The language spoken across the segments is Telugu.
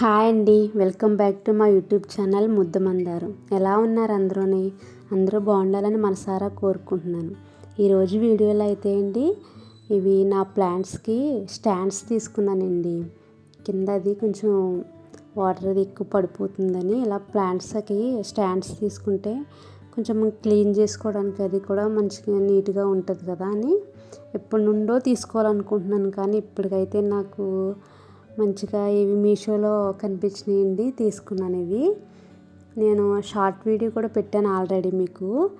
హాయ్ అండి. వెల్కమ్ బ్యాక్ టు మా యూట్యూబ్ ఛానల్ ముద్దమందారు ఎలా ఉన్నారు అందరూని? అందరూ బాగుండాలని మనసారా కోరుకుంటున్నాను. ఈరోజు వీడియోలో అయితే అండి ఇవి నా ప్లాంట్స్కి స్టాండ్స్ తీసుకున్నానండి. కింద అది కొంచెం వాటర్ అది ఎక్కువ పడిపోతుందని ఇలా ప్లాంట్స్కి స్టాండ్స్ తీసుకుంటే కొంచెం క్లీన్ చేసుకోవడానికి అది కూడా మంచిగా నీట్గా ఉంటుంది కదా అని ఎప్పటి నుండో తీసుకోవాలనుకుంటున్నాను. కానీ ఇప్పటికైతే నాకు మంచిగా ఇవి మీషోలో కనిపించినాయండి తీసుకున్నాను ఇవి. నేను షార్ట్ వీడియో కూడా పెట్టాను ఆల్రెడీ మీకు.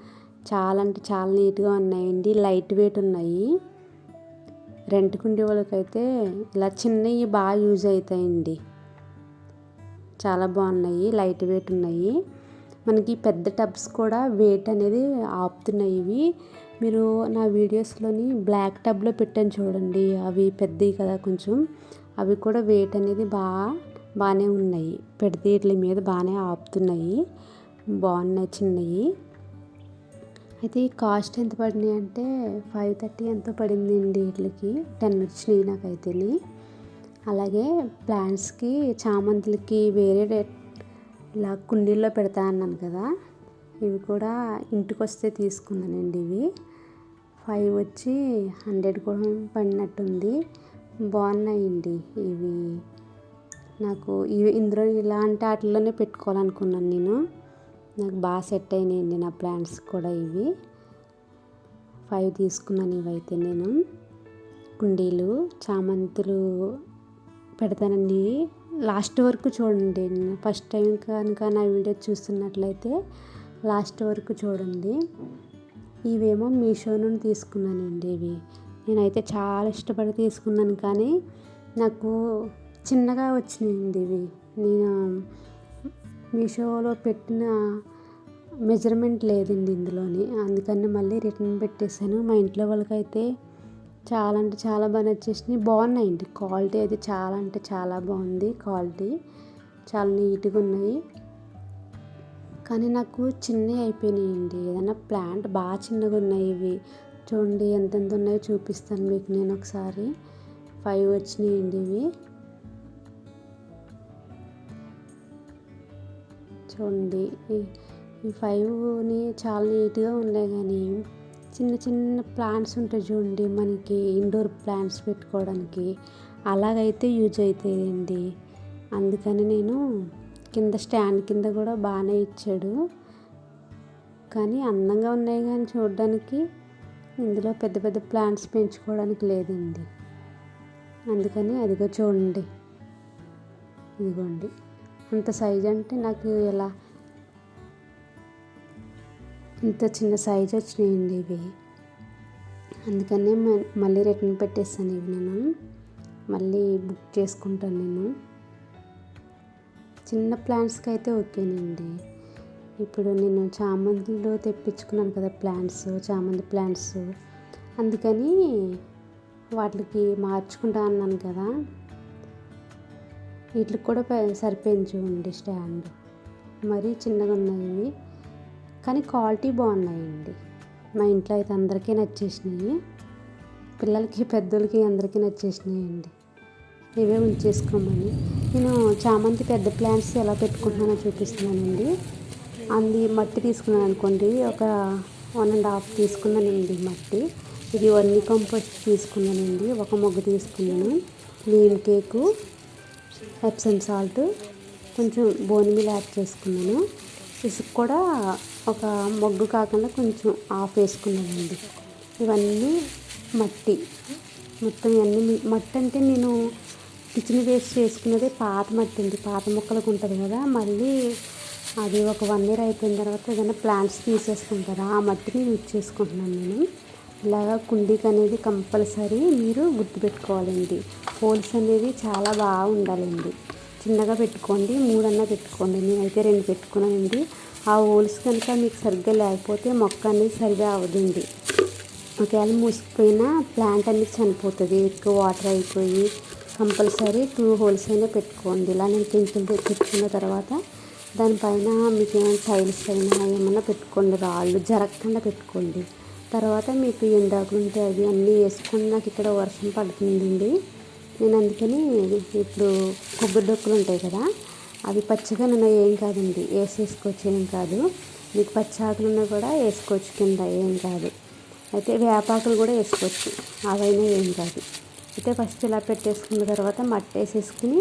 చాలా అంటే చాలా నీట్గా ఉన్నాయండి లైట్ వెయిట్ ఉన్నాయి. రెంట్కుండే వాళ్ళకైతే ఇలా చిన్నవి బాగా యూజ్ అవుతాయండి. చాలా బాగున్నాయి లైట్ వెయిట్ ఉన్నాయి. మనకి పెద్ద టబ్స్ కూడా వెయిట్ అనేది ఆపుతున్నాయి ఇవి. మీరు నా వీడియోస్లోని బ్లాక్ టబ్లో పెట్టాను చూడండి అవి పెద్దవి కదా కొంచెం. అవి కూడా వెయిట్ అనేది బాగా బాగానే ఉన్నాయి. పెడితే వీటి మీద బాగానే ఆపుతున్నాయి. బాగున్నాయి చిన్నవి అయితే ఈ కాస్ట్ ఎంత పడినాయి అంటే ఫైవ్ థర్టీ ఎంతో పడింది అండి వీటికి టెన్ వచ్చినాయి నాకైతే అలాగే ప్లాంట్స్కి చామంతులకి వేరే రేట్ ఇలా కుండీల్లో పెడతా అన్నాను కదా ఇవి కూడా ఇంటికి వస్తే తీసుకున్నానండి ఇవి. ఫైవ్ వచ్చి హండ్రెడ్ కూడా పడినట్టుంది. బాగున్నాయండి. ఇవి నాకు ఇవి ఇందులో ఇలాంటి వాటిల్లోనే పెట్టుకోవాలనుకున్నాను నేను. నాకు బాగా సెట్ అయినాయండి నా ప్లాంట్స్ కూడా ఇవి. ఫైవ్ తీసుకున్నాను ఇవైతే నేను. కుండీలు చామంతులు పెడతానండి. లాస్ట్ వరకు చూడండి. ఫస్ట్ టైం కనుక నా వీడియో చూస్తున్నట్లయితే లాస్ట్ వరకు చూడండి. ఇవేమో మీషో నుండి తీసుకున్నానండి ఇవి. నేనైతే చాలా ఇష్టపడి తీసుకున్నాను కానీ నాకు చిన్నగా వచ్చినాయండి ఇవి. నేను మీషోలో పెట్టిన మెజర్మెంట్ లేదండి ఇందులోని. అందుకని మళ్ళీ రిటర్న్ పెట్టేశాను. మా ఇంట్లో వాళ్ళకైతే చాలా అంటే చాలా బాగా నచ్చేసినాయి. బాగున్నాయండి. క్వాలిటీ అయితే చాలా అంటే చాలా బాగుంది. క్వాలిటీ చాలా నీట్గా ఉన్నాయి. కానీ నాకు చిన్నవి అయిపోయినాయండి. ఏదైనా ప్లాంట్ బాగా చిన్నగా ఉన్నాయి ఇవి. చూడండి ఎంతెంత ఉన్నాయో చూపిస్తాను మీకు నేను ఒకసారి. ఫైవ్ వచ్చినాయండి ఇవి. చూడండి ఈ ఫైవ్ని చాలా నీట్గా ఉన్నాయి కానీ చిన్న చిన్న ప్లాంట్స్ ఉంటాయి చూడండి మనకి ఇండోర్ ప్లాంట్స్ పెట్టుకోవడానికి. అలాగైతే యూజ్ అవుతాయండి అందుకని నేను కింద స్టాండ్ కింద కూడా బాగానే ఇచ్చాడు. కానీ అందంగా ఉన్నాయి కానీ చూడడానికి ఇందులో పెద్ద పెద్ద ప్లాంట్స్ పెంచుకోవడానికి లేదండి. అందుకని అదిగో చూడండి. ఇదిగోండి. అంత సైజ్ అంటే నాకు ఎలా? ఇంత చిన్న సైజ్ వచ్చినాయండి ఇవి. అందుకనే మళ్ళీ రిటర్న్ పెట్టేస్తాను ఇవి నేను. మళ్ళీ బుక్ చేసుకుంటాను నేను. చిన్న ప్లాంట్స్కి అయితే ఓకేనండి. ఇప్పుడు నేను చామంతిలో తెప్పించుకున్నాను కదా ప్లాంట్స్ చామంతి ప్లాంట్స్. అందుకని వాటికి మార్చుకుంటా అన్నాను కదా. వీటికి కూడా సరిపోయింది చూడండి స్టాండ్. మరీ చిన్నగా ఉన్నాయి. కానీ క్వాలిటీ బాగున్నాయండి. మా ఇంట్లో అయితే అందరికీ నచ్చేసినాయి. పిల్లలకి పెద్దోళ్ళకి అందరికీ నచ్చేసినాయండి. ఇవే ఉంచేసుకోమని. నేను చామంతి పెద్ద ప్లాంట్స్ ఎలా పెట్టుకుంటున్నానో చూపిస్తున్నానండి. అంది మట్టి తీసుకున్నాను అనుకోండి ఒక వన్ అండ్ హాఫ్ తీసుకున్నానండి మట్టి. ఇది వన్ని కంపోస్ట్ తీసుకున్నానండి ఒక మొగ్గు తీసుకున్నాను. నీమ్ కేకు ఎప్సమ్ సాల్ట్ కొంచెం బోనిమిల్ యాడ్ చేసుకున్నాను. ఇసుక కూడా ఒక మొగ్గు కాకుండా కొంచెం ఆఫ్ వేసుకున్నానండి. ఇవన్నీ మట్టి. మొత్తం ఇవన్నీ మట్టి అంటే నేను కిచెన్ వేస్ట్ చేసుకున్నది పాత మట్టి అండి. పాత మొక్కలకు ఉంటుంది కదా మళ్ళీ అది ఒక వన్ ఇయర్ అయిపోయిన తర్వాత ఏదైనా ప్లాంట్స్ తీసేసుకుంటారా? ఆ మట్టిని యూజ్ చేసుకుంటున్నాను నేను. ఇలాగా కుండీకి అనేది కంపల్సరీ మీరు గుర్తుపెట్టుకోవాలండి. హోల్స్ అనేది చాలా బాగా ఉండాలండి. చిన్నగా పెట్టుకోండి మూడన్నా పెట్టుకోండి. నేనైతే రెండు పెట్టుకున్నానండి. ఆ హోల్స్ కనుక మీకు సరిగ్గా లేకపోతే మొక్క అనేది సరిగా అవదండి ఒకవేళ మూసుకుపోయినా ప్లాంట్ అనేది చనిపోతుంది. ఎక్కువ వాటర్ అయిపోయి కంపల్సరీ టూ హోల్స్ అయినా పెట్టుకోండి. ఇలా నేను పెంచులు పెట్టుకున్న తర్వాత దానిపైన మీకు ఏమైనా టైల్స్ అయినా ఏమన్నా పెట్టుకోండి రాళ్ళు జరగకుండా పెట్టుకోండి. తర్వాత మీకు ఎండాకులు ఉంటే అవి అన్నీ వేసుకొని నాకు ఇక్కడ వర్షం పడుతుందండి. నేను అందుకని ఇప్పుడు కొబ్బరి డొక్కులు ఉంటాయి కదా అవి పచ్చిగా నేను ఏం కాదండి వేసేసుకోవచ్చు ఏం కాదు. మీకు పచ్చి ఆకులు ఉన్నా కూడా వేసుకోవచ్చు కింద ఏం కాదు. అయితే వేపాకులు కూడా వేసుకోవచ్చు అవైనా ఏం కాదు. అయితే ఫస్ట్ ఇలా పెట్టేసుకున్న తర్వాత మట్టి వేసేసుకుని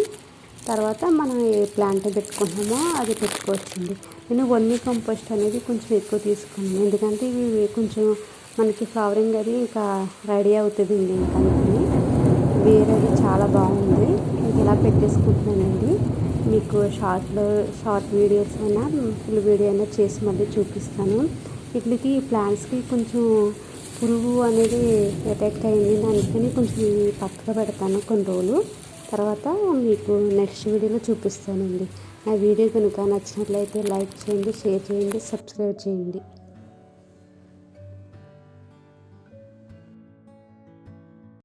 తర్వాత మనం ఏ ప్లాంట్ పెట్టుకుంటున్నామో అది పెట్టుకోవచ్చండి. నేను వన్నీ కంపోస్ట్ అనేది కొంచెం ఎక్కువ తీసుకున్నాను. ఎందుకంటే ఇవి కొంచెం మనకి ఫ్లవరింగ్ అది ఇంకా రెడీ అవుతుందండి ఇంకా అందుకని వేరేది చాలా బాగుంది. ఇంక ఇలా పెట్టేసుకుంటున్నానండి మీకు షార్ట్లో షార్ట్ వీడియోస్ అయినా ఫుల్ వీడియో అయినా చేసి మళ్ళీ చూపిస్తాను. వీటికి ఈ ప్లాంట్స్కి కొంచెం పురుగు అనేది ఎఫెక్ట్ అయింది అందుకని కొంచెం పక్కన పెడతాను కొన్ని రోజులు. తర్వాత మీకు నెక్స్ట్ వీడియోలో చూపిస్తానండి. నా వీడియో కనుక నచ్చినట్లయితే లైక్ చేయండి షేర్ చేయండి సబ్స్క్రైబ్ చేయండి.